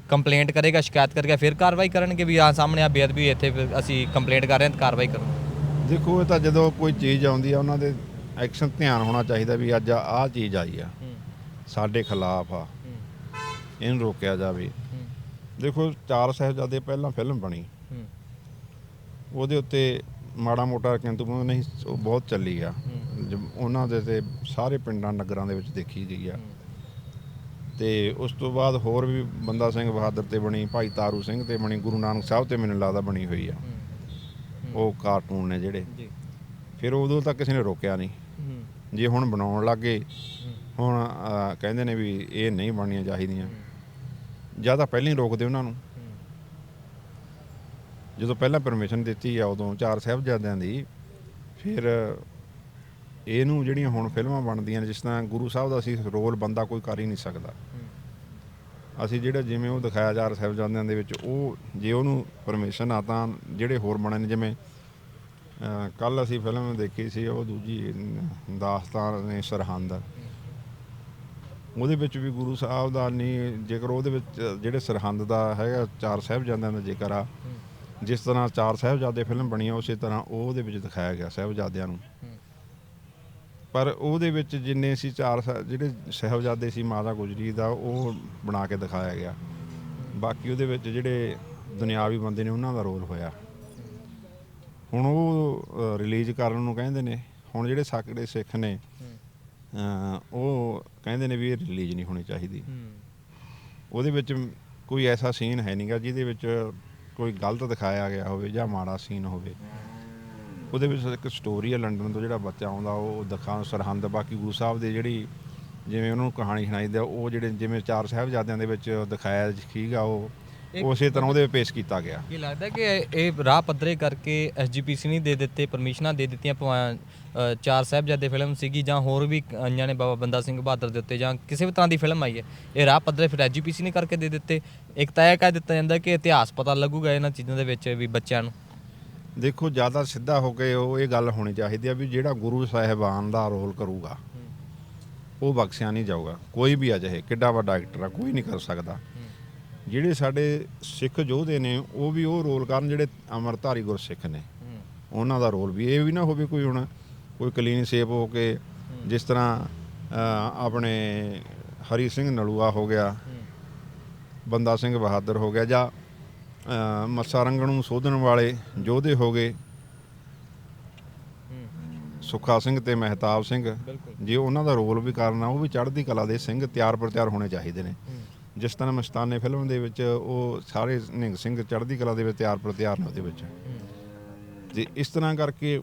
ਕੰਪਲੇਂਟ ਕਰੇਗਾ ਸ਼ਿਕਾਇਤ ਕਰੇਗਾ ਫਿਰ ਕਾਰਵਾਈ ਕਰਨਗੇ ਵੀ ਆ ਸਾਹਮਣੇ ਆ ਬੇਅਦਬੀ ਇੱਥੇ ਅਸੀਂ ਕੰਪਲੇਂਟ ਕਰ ਰਹੇ ਹਾਂ ਤੇ ਕਾਰਵਾਈ ਕਰੋ। ਦੇਖੋ ਇਹ ਤਾਂ ਜਦੋਂ ਕੋਈ ਚੀਜ਼ ਆਉਂਦੀ ਆ ਉਹਨਾਂ ਦੇ ਐਕਸ਼ਨ ਧਿਆਨ ਹੋਣਾ ਚਾਹੀਦਾ ਵੀ ਅੱਜ ਆਹ ਚੀਜ਼ ਆਈ ਆ। ਸਾਡੇ ਖਿਲਾਫ ਆ। ਇਹਨੂੰ ਰੋਕਿਆ ਜਾਵੇ। ਦੇਖੋ ਚਾਰ ਸਾਹਿਬਜ਼ਾਦੇ ਪਹਿਲਾਂ ਫਿਲਮ ਬਣੀ। ਉਹਦੇ ਉੱਤੇ ਮਾੜਾ ਮੋਟਾ ਕਿੰਤੂ ਨਹੀਂ ਉਹ ਬਹੁਤ ਚੱਲੀ ਆ। ਉਹਨਾਂ ਦੇ ਤੇ ਸਾਰੇ ਪਿੰਡਾਂ ਨਗਰਾਂ ਦੇ ਵਿੱਚ ਦੇਖੀ ਗਈ ਆ। ਤੇ ਉਸ ਤੋਂ ਬਾਅਦ ਹੋਰ ਵੀ ਬੰਦਾ ਸਿੰਘ ਬਹਾਦਰ ਤੇ ਬਣੀ ਭਾਈ ਤਾਰੂ ਸਿੰਘ ਤੇ ਬਣੀ ਗੁਰੂ ਨਾਨਕ ਸਾਹਿਬ ਤੇ ਮੈਨੂੰ ਲੱਗਦਾ ਬਣੀ ਹੋਈ ਆ। ਉਹ ਕਾਰਟੂਨ ਨੇ ਜਿਹੜੇ। ਫਿਰ ਉਦੋਂ ਤੱਕ ਕਿਸੇ ਨੇ ਰੋਕਿਆ ਨਹੀਂ। ਜੇ ਹੁਣ ਬਣਾਉਣ ਲੱਗੇ ਹੁਣ ਕਹਿੰਦੇ ਨੇ ਵੀ ਇਹ ਨਹੀਂ ਬਣਨੀਆਂ ਚਾਹੀਦੀਆਂ। ਜਾਂ ਤਾਂ ਪਹਿਲਾਂ ਹੀ ਰੋਕਦੇ ਉਹਨਾਂ ਨੂੰ। ਜਦੋਂ ਪਹਿਲਾਂ ਪਰਮਿਸ਼ਨ ਦਿੱਤੀ ਆ ਉਦੋਂ ਚਾਰ ਸਾਹਿਬਜ਼ਾਦਿਆਂ ਦੀ, ਫਿਰ ਇਹਨੂੰ ਜਿਹੜੀਆਂ ਹੁਣ ਫਿਲਮਾਂ ਬਣਦੀਆਂ ਨੇ, ਜਿਸ ਤਰ੍ਹਾਂ ਗੁਰੂ ਸਾਹਿਬ ਦਾ ਅਸੀਂ ਰੋਲ ਬੰਦਾ ਕੋਈ ਕਰ ਹੀ ਨਹੀਂ ਸਕਦਾ। ਅਸੀਂ ਜਿਹੜਾ ਜਿਵੇਂ ਉਹ ਦਿਖਾਇਆ ਜਾ ਰਿਹਾ ਸਾਹਿਬਜ਼ਾਦਿਆਂ ਦੇ ਵਿੱਚ, ਉਹ ਜੇ ਉਹਨੂੰ ਪਰਮਿਸ਼ਨ ਆ ਤਾਂ ਜਿਹੜੇ ਹੋਰ ਬਣੇ ਨੇ, ਜਿਵੇਂ ਕੱਲ ਅਸੀਂ ਫਿਲਮ ਦੇਖੀ ਸੀ, ਉਹ ਦੂਜੀ ਦਾਸਤਾਨ ਨੇ ਸਰਹੰਦ। ਉਹਦੇ ਵਿੱਚ ਵੀ ਗੁਰੂ ਸਾਹਿਬ ਦਾ ਨਹੀਂ ਜੇਕਰ ਉਹਦੇ ਵਿੱਚ ਜਿਹੜੇ ਸਰਹੰਦ ਦਾ ਹੈਗਾ, ਚਾਰ ਸਾਹਿਬਜ਼ਾਦਿਆਂ ਦਾ ਜ਼ਿਕਰ ਆ ਜਿਸ ਤਰ੍ਹਾਂ ਚਾਰ ਸਾਹਿਬਜ਼ਾਦੇ ਫਿਲਮ ਬਣੀ ਆ ਉਸੇ ਤਰ੍ਹਾਂ ਉਹ ਉਹਦੇ ਵਿੱਚ ਦਿਖਾਇਆ ਗਿਆ ਸਾਹਿਬਜ਼ਾਦਿਆਂ ਨੂੰ। ਪਰ ਉਹਦੇ ਵਿੱਚ ਜਿੰਨੇ ਸੀ ਚਾਰ ਸਾਹਿਬ- ਜਿਹੜੇ ਸਾਹਿਬਜ਼ਾਦੇ ਸੀ ਮਾਤਾ ਗੁਜਰੀ ਦਾ ਉਹ ਬਣਾ ਕੇ ਦਿਖਾਇਆ ਗਿਆ। ਬਾਕੀ ਉਹਦੇ ਵਿੱਚ ਜਿਹੜੇ ਦੁਨਿਆਵੀ ਬੰਦੇ ਨੇ ਉਹਨਾਂ ਦਾ ਰੋਲ ਹੋਇਆ। ਹੁਣ ਉਹ ਰਿਲੀਜ਼ ਕਰਨ ਨੂੰ ਕਹਿੰਦੇ ਨੇ ਹੁਣ ਜਿਹੜੇ ਸਾਕੜੇ ਸਿੱਖ ਨੇ ਅ, ਉਹ ਕਹਿੰਦੇ ਨੇ ਵੀ ਇਹ ਰਿਲੀਜ਼ ਨਹੀਂ ਹੋਣੀ ਚਾਹੀਦੀ। ਉਹਦੇ ਵਿੱਚ ਕੋਈ ਐਸਾ ਸੀਨ ਹੈ ਨਹੀਂਗਾ ਜਿਹਦੇ ਵਿੱਚ ਕੋਈ ਗਲਤ ਦਿਖਾਇਆ ਗਿਆ ਹੋਵੇ ਜਾਂ ਮਾੜਾ ਸੀਨ ਹੋਵੇ, ਉਹਦੇ ਵਿੱਚ ਇੱਕ ਸਟੋਰੀ ਹੈ ਲੰਡਨ ਤੋਂ ਜਿਹੜਾ ਬੱਚਾ ਆਉਂਦਾ, ਉਹ ਦਿਖਾ ਸਰਹੰਦ, ਬਾਕੀ ਗੁਰੂ ਸਾਹਿਬ ਦੇ ਜਿਹੜੀ ਜਿਵੇਂ ਉਹਨਾਂ ਨੂੰ ਕਹਾਣੀ ਸੁਣਾਈਦੀ ਆ, ਉਹ ਜਿਹੜੇ ਜਿਵੇਂ ਚਾਰ ਸਾਹਿਬਜ਼ਾਦਿਆਂ ਦੇ ਵਿੱਚ ਦਿਖਾਇਆ ਸੀਗਾ ਉਹ। ਉਸੇ ਤਰ੍ਹਾਂ ਉਹਦੇ ਪੇਸ਼ ਕੀਤਾ ਗਿਆ। ਕੀ ਲੱਗਦਾ ਕਿ ਇਹ ਰਾਹ ਪੱਧਰੇ ਕਰਕੇ ਐਸਜੀਪੀਸੀ ਨੇ ਦੇ ਦਿੱਤੇ ਪਰਮਿਸ਼ਨਾਂ ਦੇ ਦਿੱਤੀਆਂ ਚਾਰ ਸਾਹਿਬਜ਼ਾਦੇ ਫਿਲਮ ਸੀਗੀ ਜਾਂ ਹੋਰ ਵੀ ਆਈਆਂ ਨੇ ਬਾਬਾ ਬੰਦਾ ਸਿੰਘ ਬਹਾਦਰ ਦੇ ਉੱਤੇ ਜਾਂ ਕਿਸੇ ਵੀ ਤਰ੍ਹਾਂ ਦੀ ਫਿਲਮ ਆਈ ਹੈ। ਇਹ ਰਾਹ ਪੱਧਰੇ ਫਿਰ ਐਸਜੀਪੀਸੀ ਨੇ ਕਰਕੇ ਦੇ ਦਿੱਤੇ। ਇੱਕ ਤਾਂ ਇਹ ਕਹਿ ਦਿੱਤਾ ਜਾਂਦਾ ਕਿ ਇਤਿਹਾਸ ਪਤਾ ਲੱਗੂਗਾ ਇਹਨਾਂ ਚੀਜ਼ਾਂ ਦੇ ਵਿੱਚ ਵੀ ਬੱਚਿਆਂ ਨੂੰ। ਦੇਖੋ ਜ਼ਿਆਦਾ ਸਿੱਧਾ ਹੋ ਕੇ ਉਹ ਇਹ ਗੱਲ ਹੋਣੀ ਚਾਹੀਦੀ ਆ ਵੀ ਜਿਹੜਾ ਗੁਰੂ ਸਾਹਿਬਾਨ ਦਾ ਰੋਲ ਕਰੂਗਾ ਉਹ ਬਖਸ਼ਿਆ ਨਹੀਂ ਜਾਊਗਾ। ਕੋਈ ਵੀ ਅਜਿਹੇ ਕਿੱਡਾ ਵੱਡਾ ਐਕਟਰ ਆ ਕੋਈ ਨਹੀਂ ਕਰ ਸਕਦਾ। ਜਿਹੜੇ ਸਾਡੇ ਸਿੱਖ ਯੋਧੇ ਨੇ ਉਹ ਵੀ ਉਹ ਰੋਲ ਕਰਨ ਜਿਹੜੇ ਅਮਰਧਾਰੀ ਗੁਰਸਿੱਖ ਨੇ। ਉਹਨਾਂ ਦਾ ਰੋਲ ਵੀ ਇਹ ਵੀ ਨਾ ਹੋਵੇ ਕੋਈ ਹੁਣ ਕੋਈ ਕਲੀਨ ਸੇਪ ਹੋ ਕੇ ਜਿਸ ਤਰ੍ਹਾਂ ਆਪਣੇ ਹਰੀ ਸਿੰਘ ਨਲੂਆ ਹੋ ਗਿਆ ਬੰਦਾ ਸਿੰਘ ਬਹਾਦਰ ਹੋ ਗਿਆ ਜਾਂ ਮੱਸਾ ਰੰਗਣ ਨੂੰ ਸੋਧਣ ਵਾਲੇ ਯੋਧੇ ਹੋ ਗਏ। ਸੁੱਖਾ ਸਿੰਘ ਤੇ ਮਹਿਤਾਬ ਸਿੰਘ। ਜੇ ਉਹਨਾਂ ਦਾ ਰੋਲ ਵੀ ਕਰਨਾ ਉਹ ਵੀ ਚੜ੍ਹਦੀ ਕਲਾ ਦੇ ਸਿੰਘ ਤਿਆਰ ਪਰ ਤਿਆਰ ਹੋਣੇ ਚਾਹੀਦੇ ਨੇ। ਜਿਸ ਤਰ੍ਹਾਂ ਮਸਤਾਨੇ ਫਿਲਮ ਦੇ ਵਿੱਚ ਉਹ ਸਾਰੇ ਨਿੰਗ ਸਿੰਘ ਚੜ੍ਹਦੀ ਕਲਾ ਦੇ ਵਿੱਚ ਤਿਆਰ ਪਰ ਤਿਆਰ ਨੇ ਉਹਦੇ ਵਿੱਚ। ਤੇ ਇਸ ਤਰ੍ਹਾਂ ਕਰਕੇ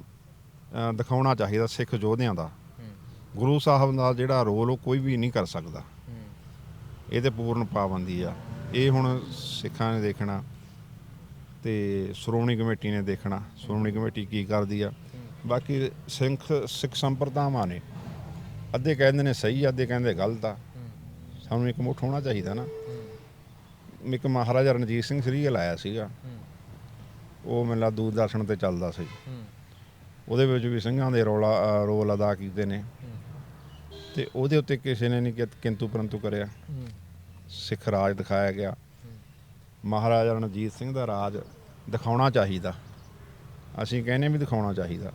ਦਿਖਾਉਣਾ ਚਾਹੀਦਾ ਸਿੱਖ ਯੋਧਿਆਂ ਦਾ। ਗੁਰੂ ਸਾਹਿਬ ਦਾ ਜਿਹੜਾ ਰੋਲ ਉਹ ਕੋਈ ਵੀ ਨਹੀਂ ਕਰ ਸਕਦਾ। ਇਹ ਤੇ ਪੂਰਨ ਪਾਬੰਦੀ ਆ। ਇਹ ਹੁਣ ਸਿੱਖਾਂ ਨੇ ਦੇਖਣਾ ਤੇ ਸ਼੍ਰੋਮਣੀ ਕਮੇਟੀ ਨੇ ਦੇਖਣਾ, ਸ਼੍ਰੋਮਣੀ ਕਮੇਟੀ ਕੀ ਕਰਦੀ ਆ। ਬਾਕੀ ਸਿੱਖ ਸਿੱਖ ਸੰਪਰਦਾਵਾਂ ਨੇ। ਅੱਧੇ ਕਹਿੰਦੇ ਨੇ ਸਹੀ ਆ ਅੱਧੇ ਕਹਿੰਦੇ ਗਲਤ ਆ। ਸਾਨੂੰ ਇੱਕ ਮੁੱਠ ਹੋਣਾ ਚਾਹੀਦਾ ਨਾ। ਇੱਕ ਮਹਾਰਾਜਾ ਰਣਜੀਤ ਸਿੰਘ ਸਰੀਗਲ ਆਇਆ ਸੀਗਾ। ਉਹ ਮੇਲਾ ਦੂਰਦਰਸ਼ਨ ਤੇ ਚੱਲਦਾ ਸੀ। ਉਹਦੇ ਵਿੱਚ ਵੀ ਸਿੰਘਾਂ ਦੇ ਰੋਲਾ ਰੋਲ ਅਦਾ ਕੀਤੇ ਨੇ। ਤੇ ਉਹਦੇ ਉੱਤੇ ਕਿਸੇ ਨੇ ਨਹੀਂ ਕਿੰਤੂ ਪਰੰਤੂ ਕਰਿਆ। ਸਿੱਖ ਰਾਜ ਦਿਖਾਇਆ ਗਿਆ। ਮਹਾਰਾਜਾ ਰਣਜੀਤ ਸਿੰਘ ਦਾ ਰਾਜ ਦਿਖਾਉਣਾ ਚਾਹੀਦਾ। ਅਸੀਂ ਕਹਿੰਦੇ ਵੀ ਦਿਖਾਉਣਾ ਚਾਹੀਦਾ।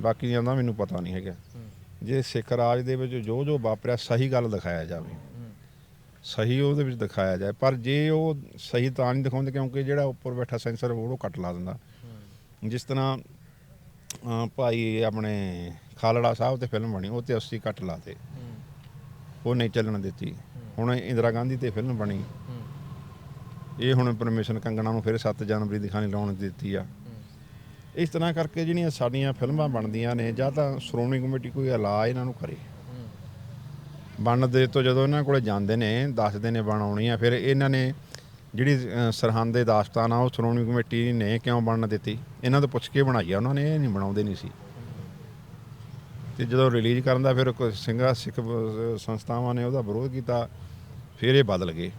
ਬਾਕੀ ਦਾ ਮੈਨੂੰ ਪਤਾ ਨਹੀਂ ਹੈਗਾ। ਜੇ ਸਿੱਖ ਰਾਜ ਦੇ ਵਿੱਚ ਜੋ ਜੋ ਵਾਪਰਿਆ, ਸਹੀ ਗੱਲ ਦਿਖਾਇਆ ਜਾਵੇ। ਸਹੀ ਉਹਦੇ ਵਿੱਚ ਦਿਖਾਇਆ ਜਾਏ। ਪਰ ਜੇ ਉਹ ਸਹੀ ਤਾਂ ਨਹੀਂ ਦਿਖਾਉਂਦੇ, ਕਿਉਂਕਿ ਜਿਹੜਾ ਉੱਪਰ ਬੈਠਾ ਸੈਂਸਰ, ਉਹ ਕੱਟ ਲਾ ਦਿੰਦਾ। ਜਿਸ ਤਰ੍ਹਾਂ ਭਾਈ ਆਪਣੇ ਖਾਲੜਾ ਸਾਹਿਬ ਤੇ ਫਿਲਮ ਬਣੀ, ਉਹ ਤੇ 80 ਕੱਟ ਲਾਤੇ। ਉਹ ਨਹੀਂ ਚੱਲਣ ਦਿੱਤੀ। ਹੁਣ ਇੰਦਰਾ ਗਾਂਧੀ ਤੇ ਫਿਲਮ ਬਣੀ। ਇਹ ਹੁਣ ਪਰਮਿਸ਼ਨ ਕੰਗਣਾ ਨੂੰ ਫਿਰ 7 ਜਨਵਰੀ ਦਿਖਾਣੀ ਲਾਉਣ ਦਿੱਤੀ ਆ। ਇਸ ਤਰ੍ਹਾਂ ਕਰਕੇ ਜਿਹੜੀਆਂ ਸਾਡੀਆਂ ਫਿਲਮਾਂ ਬਣਦੀਆਂ ਨੇ, ਜਾਂ ਤਾਂ ਸ਼੍ਰੋਮਣੀ ਕਮੇਟੀ ਕੋਈ ਇਲਾਜ ਇਹਨਾਂ ਨੂੰ ਕਰੇ। ਬਣ ਦੇ ਤੋਂ ਜਦੋਂ ਇਹਨਾਂ ਕੋਲੇ ਜਾਂਦੇ ਨੇ, ਦੱਸਦੇ ਨੇ ਬਣਾਉਣੀ ਆ, ਫਿਰ ਇਹਨਾਂ ਨੇ ਜਿਹੜੀ ਸਰਹੰਦ ਦੇ ਦਾਸਤਾਨ ਆ, ਉਹ ਸ਼੍ਰੋਮਣੀ ਕਮੇਟੀ ਨੇ ਕਿਉਂ ਬਣਨ ਦਿੱਤੀ? ਇਹਨਾਂ ਤੋਂ ਪੁੱਛ ਕੇ ਬਣਾਈ ਆ, ਉਹਨਾਂ ਨੇ, ਇਹ ਨਹੀਂ ਬਣਾਉਂਦੇ ਨਹੀਂ ਸੀ। ਤੇ ਜਦੋਂ ਰਿਲੀਜ਼ ਕਰਨ ਦਾ ਫਿਰ ਕੋਈ ਸਿੰਘਾ, ਸਿੱਖ ਸੰਸਥਾਵਾਂ ਨੇ ਉਹਦਾ ਵਿਰੋਧ ਕੀਤਾ, ਫਿਰ ਇਹ ਬਦਲ ਗਏ।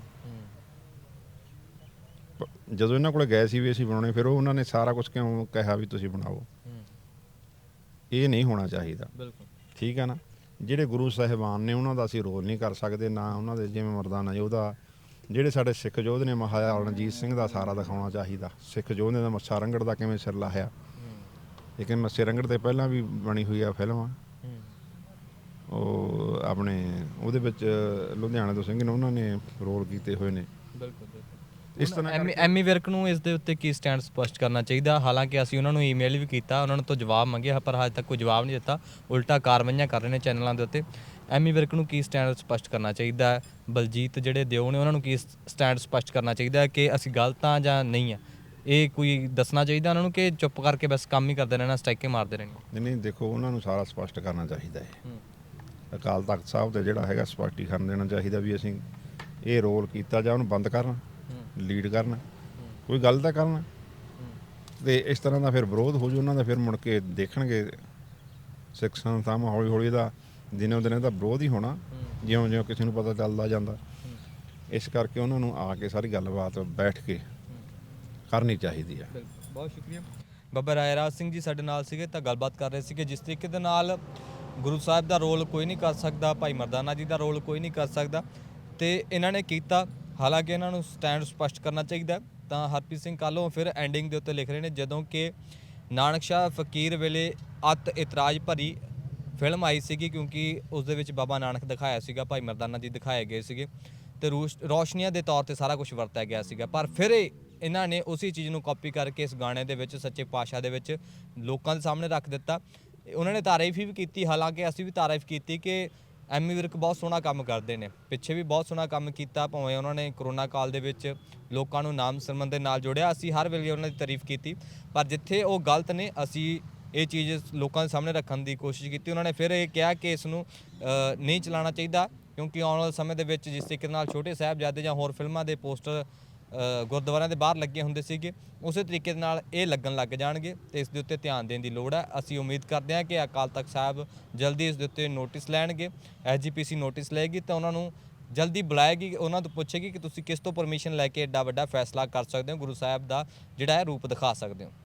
ਜਦੋਂ ਇਹਨਾਂ ਕੋਲੇ ਗਏ ਸੀ ਵੀ ਅਸੀਂ ਬਣਾਉਣੇ ਫਿਰ ਉਹ ਉਹਨਾਂ ਨੇ ਸਾਰਾ ਕੁਝ ਕਿਉਂ ਕਿਹਾ ਵੀ ਤੁਸੀਂ ਬਣਾਓ? ਇਹ ਨਹੀਂ ਹੋਣਾ ਚਾਹੀਦਾ। ਬਿਲਕੁਲ। ਠੀਕ ਹੈ ਨਾ? ਜਿਹੜੇ ਗੁਰੂ ਸਾਹਿਬਾਨ ਨੇ ਉਹਨਾਂ ਦਾ ਅਸੀਂ ਰੋਲ ਨਹੀਂ ਕਰ ਸਕਦੇ ਨਾ ਉਹਨਾਂ ਦੇ ਜਿਵੇਂ ਮਰਦਾਨਾ ਯੋਧਾ ਜਿਹੜੇ ਸਾਡੇ ਸਿੱਖ ਯੋਧ ਨੇ ਮਹਾਰਾਜਾ ਰਣਜੀਤ ਸਿੰਘ ਦਾ ਸਾਰਾ ਦਿਖਾਉਣਾ ਚਾਹੀਦਾ। ਸਿੱਖ ਯੋਧੇ ਦਾ ਮੱਸਾ ਰੰਗੜ ਦਾ ਕਿਵੇਂ ਸਿਰ ਲਾਹਿਆ? ਲੇਕਿਨ ਮੱਸੇ ਰੰਗੜ ਤੇ ਪਹਿਲਾਂ ਵੀ ਬਣੀ ਹੋਈ ਆ ਫਿਲਮ? ਉਹ ਆਪਣੇ ਉਹਦੇ ਵਿੱਚ ਲੁਧਿਆਣਾ ਤੋਂ ਸਿੰਘ ਨੇ ਉਹਨਾਂ ਨੇ ਰੋਲ ਕੀਤੇ ਹੋਏ ਨੇ। ਬਿਲਕੁਲ। ਇਸ ਤਰ੍ਹਾਂ ਐਮੀ ਐਮੀ ਵਿਰਕ ਨੂੰ ਇਸ ਦੇ ਉੱਤੇ ਕੀ ਸਟੈਂਡ ਸਪਸ਼ਟ ਕਰਨਾ ਚਾਹੀਦਾ? ਹਾਲਾਂਕਿ ਅਸੀਂ ਉਹਨਾਂ ਨੂੰ ਈਮੇਲ ਵੀ ਕੀਤਾ ਉਹਨਾਂ ਨੇ ਤੋਂ ਜਵਾਬ ਮੰਗਿਆ ਪਰ ਹਜੇ ਤੱਕ ਕੋਈ ਜਵਾਬ ਨਹੀਂ ਦਿੱਤਾ। ਉਲਟਾ ਕਾਰਵਾਈਆਂ ਕਰ ਰਹੇ ਨੇ ਚੈਨਲਾਂ ਦੇ ਉੱਤੇ। ਐਮੀ ਵਿਰਕ ਨੂੰ ਕੀ ਸਟੈਂਡ ਸਪਸ਼ਟ ਕਰਨਾ ਚਾਹੀਦਾ? ਹੈ? ਬਲਜੀਤ ਜਿਹੜੇ ਦਿਓ ਨੇ ਉਹਨਾਂ ਨੂੰ ਕੀ ਸਟੈਂਡ ਸਪਸ਼ਟ ਕਰਨਾ ਚਾਹੀਦਾ ਹੈ ਕਿ ਅਸੀਂ ਗਲਤ ਹਾਂ ਜਾਂ ਨਹੀਂ ਆ ਇਹ ਕੋਈ ਦੱਸਣਾ ਚਾਹੀਦਾ ਉਹਨਾਂ ਨੂੰ ਕਿ ਚੁੱਪ ਕਰਕੇ ਬਸ ਕੰਮ ਹੀ ਕਰਦੇ ਰਹਿਣਾ ਸਟ੍ਰਾਈਕੇ ਮਾਰਦੇ ਰਹਿਣਾ? ਨਹੀਂ ਨਹੀਂ ਦੇਖੋ ਉਹਨਾਂ ਨੂੰ ਸਾਰਾ ਸਪਸ਼ਟ ਕਰਨਾ ਚਾਹੀਦਾ ਹੈ। ਅਕਾਲ ਤਖਤ ਸਾਹਿਬ ਤੇ ਜਿਹੜਾ ਹੈਗਾ ਸਪਸ਼ਟੀਕਰਨ ਦੇਣਾ ਚਾਹੀਦਾ ਵੀ ਅਸੀਂ ਇਹ ਰੋਲ ਕੀਤਾ ਜਾਂ ਉਹਨੂੰ ਬੰਦ ਕਰਨ। ਲੀਡ ਕਰਨ, ਕੋਈ ਗੱਲ ਤਾਂ ਕਰਨ। ਤੇ ਇਸ ਤਰ੍ਹਾਂ ਦਾ ਫਿਰ ਵਿਰੋਧ ਹੋ ਜੂ, ਉਹਨਾਂ ਦਾ ਫਿਰ ਮੁੜ ਕੇ ਦੇਖਣਗੇ। ਸਿੱਖ ਸੰਸਥਾਵਾਂ ਹੌਲੀ ਹੌਲੀ ਦਾ ਦਿਨੋਂ ਦਿਨ ਦਾ ਵਿਰੋਧ ਹੀ ਹੋਣਾ ਜਿਉਂ ਜਿਉਂ ਕਿਸੇ ਨੂੰ ਪਤਾ ਚੱਲਦਾ ਜਾਂਦਾ। ਇਸ ਕਰਕੇ ਉਹਨਾਂ ਨੂੰ ਆ ਕੇ ਸਾਰੀ ਗੱਲਬਾਤ ਬੈਠ ਕੇ ਕਰਨੀ ਚਾਹੀਦੀ ਹੈ। ਬਹੁਤ ਸ਼ੁਕਰੀਆ। ਬਾਬਾ ਰਾਏ ਰਾਜ ਸਿੰਘ ਜੀ ਸਾਡੇ ਨਾਲ ਸੀਗੇ, ਤਾਂ ਗੱਲਬਾਤ ਕਰ ਰਹੇ ਸੀਗੇ, ਜਿਸ ਤਰੀਕੇ ਦੇ ਨਾਲ ਗੁਰੂ ਸਾਹਿਬ ਦਾ ਰੋਲ ਕੋਈ ਨਹੀਂ ਕਰ ਸਕਦਾ, ਭਾਈ ਮਰਦਾਨਾ ਜੀ ਦਾ ਰੋਲ ਕੋਈ ਨਹੀਂ ਕਰ ਸਕਦਾ। ਤੇ ਇਹਨਾਂ ਨੇ ਕੀਤਾ ਹਾਲਾਂਕਿ ਇਹਨਾਂ ਨੂੰ ਸਟੈਂਡ ਸਪਸ਼ਟ ਕਰਨਾ ਚਾਹੀਦਾ ਤਾਂ ਹਰਪ੍ਰੀਤ ਸਿੰਘ ਕਾਲੋਂ ਫਿਰ ਐਂਡਿੰਗ ਦੇ ਉੱਤੇ ਲਿਖ ਰਹੇ ਨੇ, ਜਦੋਂ ਕਿ ਨਾਨਕ ਸ਼ਾਹ ਫਕੀਰ ਵੇਲੇ ਅਤ ਇਤਰਾਜ਼ ਭਰੀ ਫਿਲਮ ਆਈ ਸੀਗੀ ਕਿਉਂਕਿ ਉਸ ਦੇ ਵਿੱਚ ਬਾਬਾ ਨਾਨਕ ਦਿਖਾਇਆ ਸੀਗਾ, ਭਾਈ ਮਰਦਾਨਾ ਜੀ ਦਿਖਾਏ ਗਏ ਸੀਗੇ ਤੇ ਰੂਸ਼- ਰੌਸ਼ਨੀਆਂ ਦੇ ਤੌਰ ਤੇ ਸਾਰਾ ਕੁਝ ਵਰਤਿਆ ਗਿਆ ਸੀਗਾ। ਪਰ ਫਿਰ ਇਹਨਾਂ ਨੇ ਉਸੇ ਚੀਜ਼ ਨੂੰ ਕਾਪੀ ਕਰਕੇ ਇਸ ਗਾਣੇ ਦੇ ਵਿੱਚ, ਸੱਚੇ ਪਾਤਸ਼ਾਹ ਦੇ ਵਿੱਚ ਲੋਕਾਂ ਦੇ ਸਾਹਮਣੇ ਰੱਖ ਦਿੱਤਾ। ਉਹਨਾਂ ਨੇ ਤਾਰੀਫ ਵੀ ਕੀਤੀ, ਹਾਲਾਂਕਿ ਅਸੀਂ ਵੀ ਤਾਰੀਫ ਕੀਤੀ ਕਿ ਐਮੀ ਵਿਰਕ ਬਹੁਤ ਸੋਹਣਾ ਕੰਮ ਕਰਦੇ ਨੇ। ਪਿੱਛੇ ਵੀ ਬਹੁਤ ਸੋਹਣਾ ਕੰਮ ਕੀਤਾ ਭਾਵੇਂ ਉਹਨਾਂ ਨੇ ਕਰੋਨਾ ਕਾਲ ਦੇ ਵਿੱਚ ਲੋਕਾਂ ਨੂੰ ਨਾਮ ਸਿਮਰਨ ਦੇ ਨਾਲ ਜੋੜਿਆ। ਅਸੀਂ ਹਰ ਵੇਲੇ ਉਹਨਾਂ ਦੀ ਤਾਰੀਫ ਕੀਤੀ। ਪਰ ਜਿੱਥੇ ਉਹ ਗਲਤ ਨੇ ਅਸੀਂ ਇਹ ਚੀਜ਼ ਲੋਕਾਂ ਦੇ ਸਾਹਮਣੇ ਰੱਖਣ ਦੀ ਕੋਸ਼ਿਸ਼ ਕੀਤੀ। ਉਹਨਾਂ ਨੇ ਫਿਰ ਇਹ ਕਿਹਾ ਕਿ ਇਸ ਨੂੰ ਅ, ਨਹੀਂ ਚਲਾਉਣਾ ਚਾਹੀਦਾ ਕਿਉਂਕਿ ਆਉਣ ਵਾਲੇ ਸਮੇਂ ਦੇ ਵਿੱਚ ਜਿਸ ਤਰੀਕੇ ਨਾਲ ਛੋਟੇ ਸਾਹਿਬਜ਼ਾਦੇ ਜਾਂ ਹੋਰ ਫਿਲਮਾਂ ਦੇ ਪੋਸਟਰ ਗੁਰਦੁਆਰਿਆਂ ਦੇ ਬਾਹਰ ਲੱਗੇ ਹੁੰਦੇ ਸੀਗੇ, ਉਸੇ ਤਰੀਕੇ ਦੇ ਨਾਲ ਇਹ ਲੱਗਣ ਲੱਗ ਜਾਣਗੇ ਤੇ ਇਸ ਦੇ ਉੱਤੇ ਧਿਆਨ ਦੇਣ ਦੀ ਲੋੜ ਹੈ। ਅਸੀਂ ਉਮੀਦ ਕਰਦੇ ਹਾਂ ਕਿ ਅਕਾਲ ਤਖਤ ਸਾਹਿਬ ਜਲਦੀ ਇਸ ਦੇ ਉੱਤੇ ਨੋਟਿਸ ਲੈਣਗੇ ਐਸਜੀਪੀਸੀ ਨੋਟਿਸ ਲਏਗੀ ਤਾਂ ਉਹਨਾਂ ਨੂੰ ਜਲਦੀ ਬੁਲਾਏਗੀ, ਉਹਨਾਂ ਤੋਂ ਪੁੱਛੇਗੀ ਕਿ ਤੁਸੀਂ ਕਿਸ ਤੋਂ ਪਰਮਿਸ਼ਨ ਲੈ ਕੇ ਐਡਾ ਵੱਡਾ ਫੈਸਲਾ ਕਰ ਸਕਦੇ ਹੋ, ਗੁਰੂ ਸਾਹਿਬ ਦਾ ਜਿਹੜਾ ਹੈ ਰੂਪ ਦਿਖਾ ਸਕਦੇ ਹੋ।